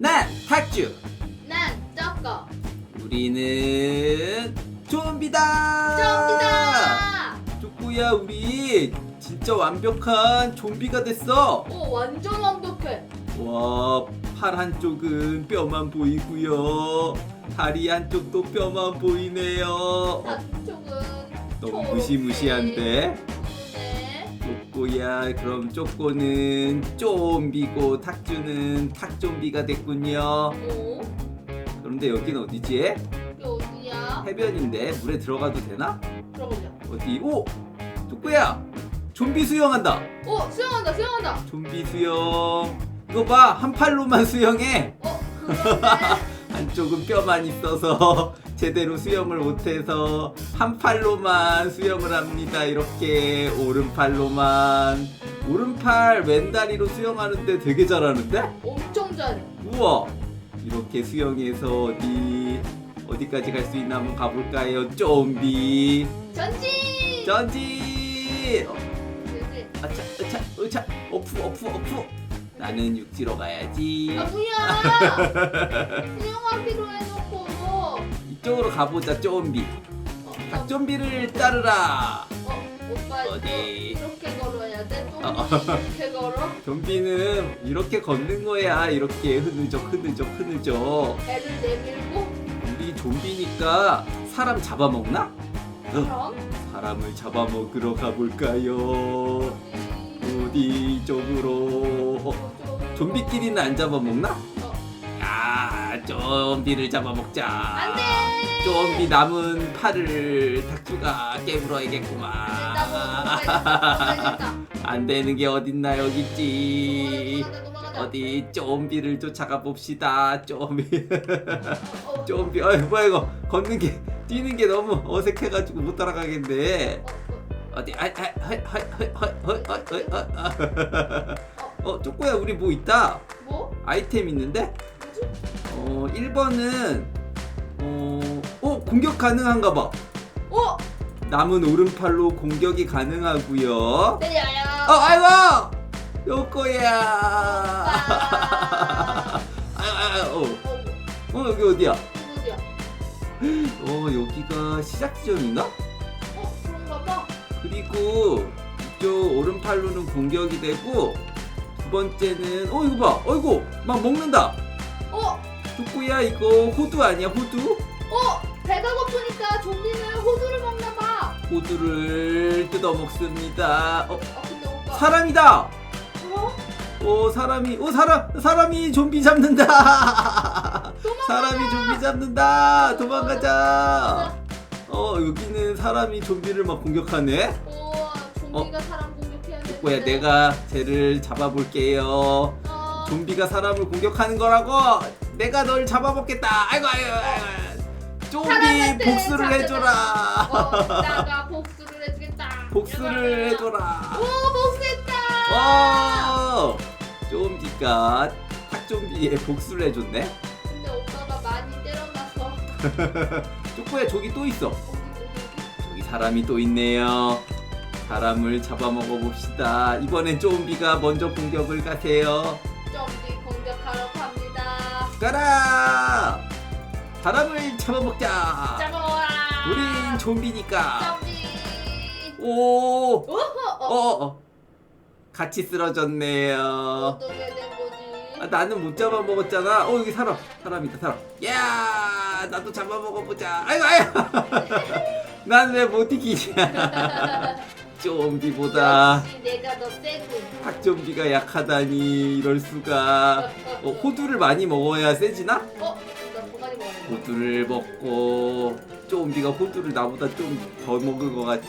난 탁주. 난 쪼꼬. 우리는 좀비다. 좀비다. 쪼꼬야 우리 진짜 완벽한 좀비가 됐어. 오 완전 완벽해. 와, 팔 한쪽은 뼈만 보이고요. 다리 한쪽도 뼈만 보이네요. 한쪽은 너무 초록색. 무시무시한데. 네. 쪼꼬야, 그럼 쪼꼬는 좀비고 탁주는 탁좀비가 됐군요. 오 그런데 여긴 어디지? 이게 어디야? 해변인데 물에 들어가도 되나? 들어보자. 어디? 오! 쪼꼬야! 좀비 수영한다! 오 수영한다 수영한다. 좀비 수영. 이거 봐! 한 팔로만 수영해! 어 그런데 한쪽은 뼈만 있어서 제대로 수영을 못해서 한 팔로만 수영을 합니다. 이렇게 오른팔로만. 오른팔 왼다리로 수영하는데 되게 잘하는데? 엄청 잘해. 우와! 이렇게 수영해서 어디, 어디까지 갈 수 있나 한번 가볼까요? 좀비! 전진. 전지! 어, 전진. 아차, 아차, 으차, 어프, 어프, 어프! 나는 육지로 가야지. 아 뭐야? 가보자, 좀비. 어, 닭좀비를 따르라! 어 오빠 어디? 이렇게 걸어야 돼? 또 어. 이렇게 걸어? 좀비는 이렇게 걷는 거야. 이렇게 흐느적, 흐느적, 흐느적. 배를 내밀고 우리 좀비니까 사람 잡아먹나? 그럼 사람을 잡아먹으러 가볼까요? 어디? 어디 쪽으로? 어, 좀- 좀비끼리는 안 잡아먹나? 좀비를 잡아먹자. 안돼. 좀비 남은 팔을 닥주가 깨물어야겠구만. 뭐, 뭐, 뭐, 안 되는 게 어딨나 여기 있지. 어디 좀비를 쫓아가 봅시다. 좀비. 어, 어. 좀비. 어이 뭐야 이거 걷는 게 뛰는 게 너무 어색해가지고 못 따라가겠네. 어, 어디 아아헐헐헐헐헐헐헐어 아. 쪼꼬야 우리 뭐 있다. 뭐? 아이템 있는데? 뭐지? 어 1번은 어, 어 공격 가능한가 봐. 어? 남은 오른팔로 공격이 가능하고요. 때려요. 어 아이고 요거야. 아. 아유 아유 어. 어, 어 여기 어디야? 어디야? 어 여기가 시작 지점인가? 어, 그런가 봐. 그리고 이쪽 오른팔로는 공격이 되고 두 번째는 어 이거 봐 어이구 막 먹는다 어, 뚜꾸야 이거 호두 아니야 호두? 어, 배가 고프니까 좀비는 호두를 먹나 봐. 호두를 뜯어 먹습니다 어 어, 근데 오빠. 사람이다 어? 어 사람이 어 사람 사람이 좀비 잡는다. 사람이 좀비 잡는다 도망가자 어 여기는 사람이 좀비를 막 공격하네 우와, 좀비가 사람 공격해야 돼. 뚜꾸야 내가 쟤를 잡아볼게요 어, 좀비가 사람을 공격하는 거라고 내가 널 잡아먹겠다 아이고 아이고 아이고 좀비 사람한테 복수를. 해줘라 어, 나가 복수를 해주겠다. 복수를 해줘라 오, 복수했다. 와 좀비가 탁좀비에 복수를 해줬네 근데 오빠가 많이 때려놔서. 쪼꼬야 저기 또 있어? 저기 사람이 또 있네요 사람을 잡아먹어 봅시다 이번엔 좀비가 먼저 공격을 가세요 좀비. 가라 사람을 잡아먹자 잡아라. 우린 좀비니까 좀비. 오 어허, 어, 어, 어. 같이 쓰러졌네요. 어떻게 된 거지? 아, 나는 못 잡아 먹었잖아. 어 여기 사람, 사람 있다, 사람. 야, 나도 잡아 먹어보자. 아이고, 아이고. 난 왜 못 이기냐? 좀비보다 역시 내가 더 세군. 닭좀비가 약하다니 이럴 수가. 어, 호두를 많이 먹어야 세지나? 어, 나 도가니. 호두를 먹고 좀비가 호두를 나보다 좀 더 먹은 것 같아.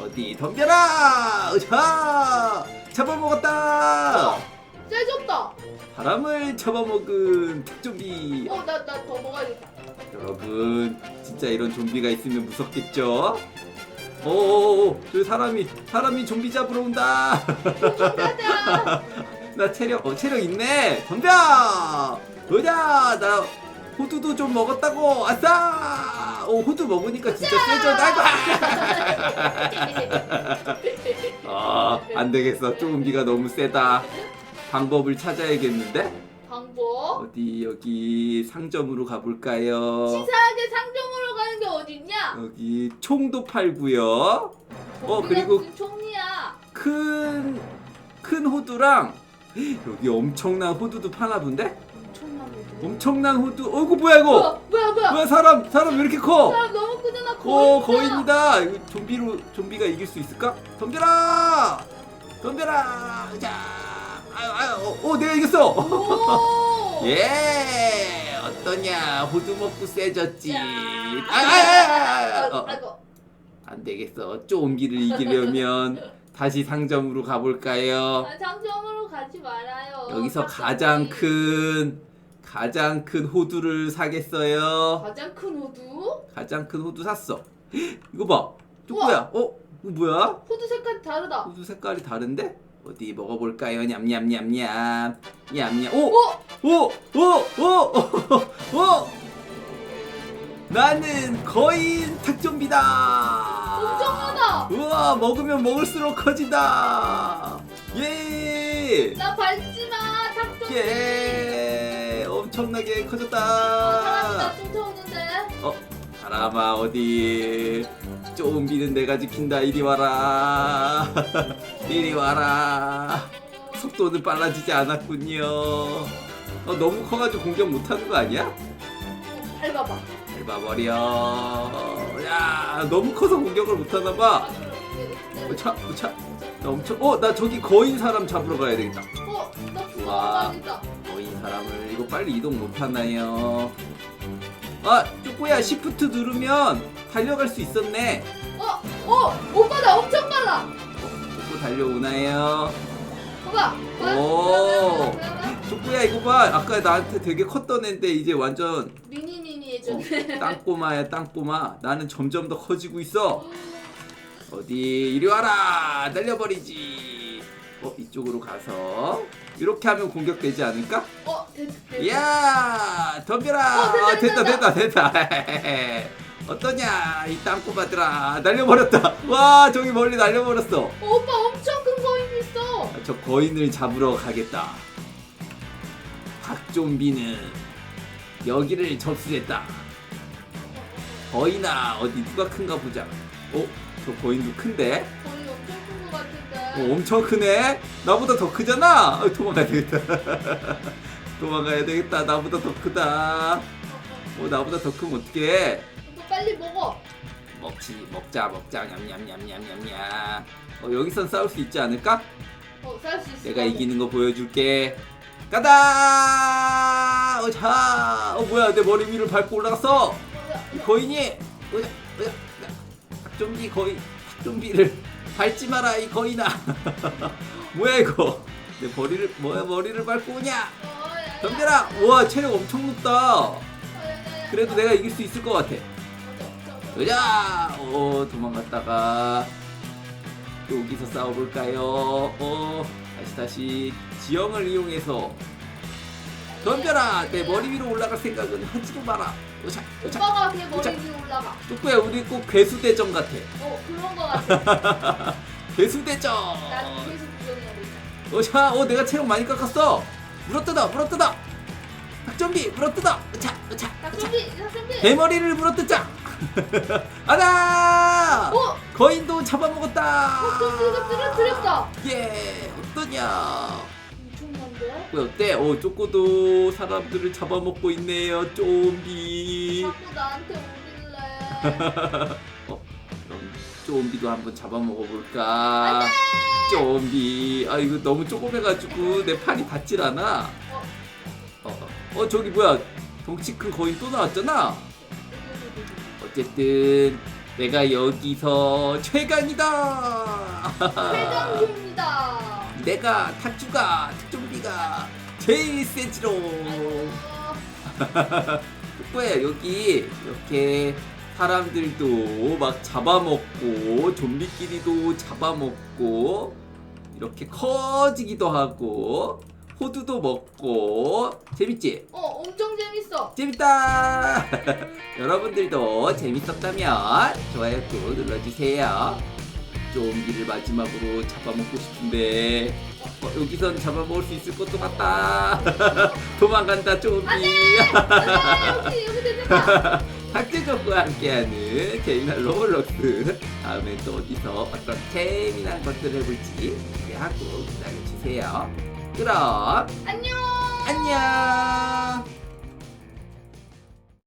어디 덤벼라! 으샤! 잡아먹었다! 어, 세졌다. 사람을 잡아먹은 닭좀비. 어, 나 나 더 먹어야겠다. 여러분, 진짜 이런 좀비가 있으면 무섭겠죠? 오오오, 저 사람이 사람이 좀비 잡으러 온다. 가자. 나 체력, 어 체력 있네. 덤벼! 보자, 나 호두도 좀 먹었다고. 아싸! 오 호두 먹으니까 진짜 세져. 아이고. 아, 안 되겠어. 좀비가 너무 세다. 방법을 찾아야겠는데? 방법. 어디 여기 상점으로 가볼까요? 치사하게 상점 가는 게 어딨냐? 여기 총도 팔고요. 어, 그리고- 무슨 총이야? 큰, 큰 호두랑 여기 엄청난 호두도 파나 본데? 엄청난 거. 엄청난 호두. 어이구 뭐야 이거? 뭐야 뭐야 뭐야? 사람 사람 왜 이렇게 커? 사람 너무 크잖아 오 거인이다. 거인이다. 이거 좀비로 좀비가 이길 수 있을까? 덤벼라! 덤벼라! 자, 아유 아유, 어, 어 내가 이겼어. 오. 예, 어떠냐? 호두 먹고 세졌지. 자. 아, 아, 아, 아, 아이고, 어, 아이고. 안 되겠어. 좀비를 이기려면 다시 상점으로 가볼까요? 아, 상점으로 가지 말아요. 여기서. 가장 큰 가장 큰 호두를 사겠어요. 가장 큰 호두? 가장 큰 호두 샀어. 이거 봐. 쪼꼬야. 어? 이거 뭐야? 호두 색깔이 다르다. 호두 색깔이 다른데? 어디 먹어볼까요? 냠냠냠냠. 냠냠. 오! 어? 오! 오! 오! 오! 오! 나는 거인 탁좀비다. 엄청 많아. 우와 먹으면 먹을수록 커진다. 예! 나 밟지 마. 탁좀. 예! 엄청나게 어, 사람이 커졌다. 나 쫓아오는데. 어, 사람아 어디? 좀 비는 내가 지킨다. 이리 와라. 이리 와라. 속도는 빨라지지 않았군요. 어, 너무 커가지고 공격 못하는 거 아니야? 밟아봐. 밟아버려. 야, 너무 커서 공격을 못하나 봐. 어, 오차, 오차. 나 엄청, 어, 나 저기 거인 사람 잡으러 가야 되겠다. 어, 나 우와. 죽어가겠다. 거인 사람을 이거 빨리 이동 못하나요? 아, 쪼꼬야, 시프트 누르면 달려갈 수 있었네. 어, 어, 오빠 나 엄청 빨라. 쪼꼬 달려오나요? 봐봐. 봐. 오. 쪼꼬야, 이거 봐. 아까 나한테 되게 컸던 애인데 이제 완전 미니미니 어, 해줬네. 땅꼬마야, 땅꼬마. 나는 점점 더 커지고 있어. 어디 이리 와라 날려버리지 어 이쪽으로 가서 이렇게 하면 공격되지 않을까? 어, 야 덤벼라 어, 됐다, 아, 됐다 됐다. 됐다 어떠냐 이 땅꼬마들아 날려버렸다 와 저기 멀리 날려버렸어 어, 오빠 엄청 큰 거인 있어. 아, 저 거인을 잡으러 가겠다 박좀비는 여기를 접수했다 거인아 어디 누가 큰가 보자 어? 저 거인도 큰데? 거인 엄청 큰거 어, 같은데. 엄청 크네. 나보다 더 크잖아. 어, 도망가야 되겠다. 도망가야 되겠다. 나보다 더 크다. 어, 나보다 더 크면 어떡해. 오빠 빨리 먹어. 먹지, 먹자, 먹자. 냠냠냠냠냠냠. 어, 여기선 싸울 수 있지 않을까? 어, 살수 있어. 내가 이기는 거 보여줄게. 가다! 어, 자, 어, 뭐야. 내 머리 위를 밟고 올라갔어. 이 거인이, 뭐야, 뭐야. 닭좀비 거인, 닭좀비를 밟지 마라, 이 거인아. 뭐야, 이거. 내 머리를, 뭐야, 머리를 밟고 오냐? 덤벼라! 우와, 체력 엄청 높다. 그래도 내가 이길 수 있을 것 같아. 여자! 어, 도망갔다가 여기서 싸워볼까요? 어, 다시 다시 지형을 이용해서 덤벼라! 내 머리 위로 올라갈 생각은 하지도 마라. 여자, 여자. 오빠가 그냥 머리 자. 위로 올라가. 뚜꾸야, 우리 꼭 괴수대전 같아. 어, 그런 거 같아. 괴수대전! 나는 계속 구경하고 있어. 어자, 어, 내가 체력 많이 깎았어. 물어뜯어, 물어뜯어. 닭좀비, 물어뜯어. 자, 자, 닭좀비, 닭좀비. 대머리를 물어뜯자. 아다. 어, 거인도 잡아먹었다. 닭좀비가 쓰러뜨렸다. 예, 어떠냐? 엄청난데? 왜 어때? 어, 쪼꼬도 사람들을 잡아먹고 있네요, 좀비. 자꾸 나한테 오길래. 어, 좀비도 한번 잡아먹어 볼까? 좀비. 아, 이거 너무 조그매가지고 내 팔이 닿질 않아. 어, 어, 어, 저기 뭐야? 덩치 큰 거인 또 나왔잖아. 어쨌든 내가 여기서 최강이다. 회장님입니다. 내가 탁주가 특종비가 제일 세지로. 어, 뭐야 여기 이렇게 사람들도 막 잡아먹고 좀비끼리도 잡아먹고 이렇게 커지기도 하고 호두도 먹고 재밌지? 어, 엄청 재밌어. 재밌다! 여러분들도 재밌었다면 좋아요 꾹 눌러주세요. 좀비를 마지막으로 잡아먹고 싶은데 어, 여기선 잡아먹을 수 있을 것도 같다. 도망간다 좀비. 안돼 여기 여기 아. 학제족과 함께하는 재미난 로블록스. 다음엔 또 어디서 어떤 재미난 것들을 해볼지 기대하고 기다려주세요. 그럼 안녕. 안녕.